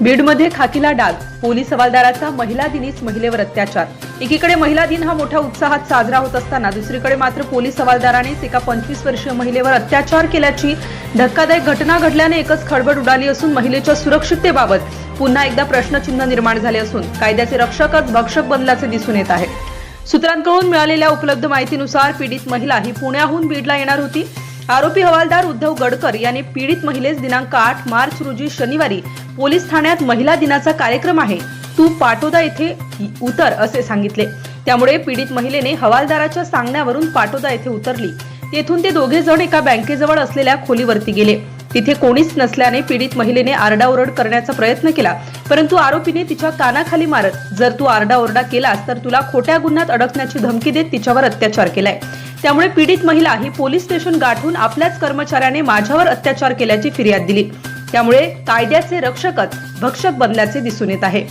बीडमध्ये खाकीला डाग. पोलीस हवालदाराचा महिला दिनीच महिलेवर अत्याचार. एकीकडे महिला दिन हा मोठ्या उत्साहात साजरा होत असताना दुसरीकडे मात्र पोलीस हवालदारानेच एका पंचवीस वर्षीय महिलेवर अत्याचार केल्याची धक्कादायक घटना घडल्याने एकच खळबळ उडाली असून महिलेच्या सुरक्षिततेबाबत पुन्हा एकदा प्रश्नचिन्ह निर्माण झाले असून कायद्याचे रक्षकच भक्षक बनल्याचे दिसून येत आहे. सूत्रांकडून मिळालेल्या उपलब्ध माहितीनुसार पीडित महिला ही पुण्याहून बीडला येणार होती. आरोपी हवालदार उद्धव गडकर यांनी पीडित महिलेस दिनांक आठ मार्च रोजी शनिवारी पोलीस ठाण्यात महिला दिनाचा कार्यक्रम आहे. तू पाटोदा येथे उतर असे सांगितले. त्यामुळे पीडित महिलेने हवालदाराच्या सांगण्यावरून पाटोदा येथे उतरली. तेथून ते दोघे जण एका बँकेजवळ असलेल्या खोलीवरती गेले. तिथे कोणीच नसल्याने पीडित महिलेने आरडाओरड करण्याचा प्रयत्न केला. परंतु आरोपीने तिच्या कानाखाली मारत जर तू आरडाओरडा केलास तर तुला खोट्या गुन्ह्यात अडकण्याची धमकी देत तिच्यावर अत्याचार केलाय. त्यामुळे पीडित महिला ही पोलीस स्टेशन गाठून आपल्याच कर्मचाऱ्याने माझ्यावर अत्याचार केल्याची फिर्याद दिली. त्यामुळे कायद्याचे रक्षकच भक्षक बनल्याचे दिसून येत आहे.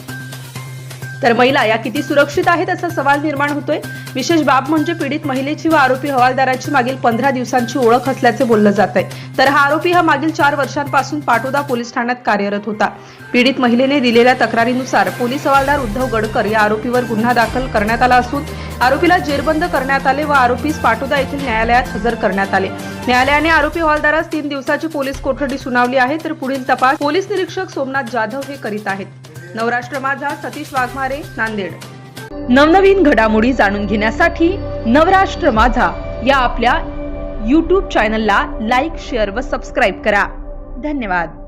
तर महिला या किती सुरक्षित आहेत असा सवाल निर्माण होतोय. विशेष बाब म्हणजे पीडित महिलेची व आरोपी हवालदाराची मागील पंधरा दिवसांची ओळख असल्याचे बोललं जात आहे तर हा आरोपी हा मागील चार वर्षांपासून पाटोदा पोलीस ठाण्यात कार्यरत होता. पीडित महिलेने दिलेल्या तक्रारीनुसार पोलीस हवालदार उद्धव गडकर या आरोपीवर गुन्हा दाखल करण्यात आला असून आरोपीला जेरबंद करण्यात आले व आरोपीस पाटोदा येथील न्यायालयात हजर करण्यात आले. न्यायालयाने आरोपी हवालदारास तीन दिवसाची पोलीस कोठडी सुनावली आहे तर पुढील तपास पोलीस निरीक्षक सोमनाथ जाधव हे करीत आहेत. नवराष्ट्र माझा सतीश वाघमारे नांदेड. नवनवीन घडामोडी जाणून घेण्यासाठी नवराष्ट्र माझा या आपल्या यूट्यूब चॅनलला लाईक शेअर व सबस्क्राईब करा. धन्यवाद.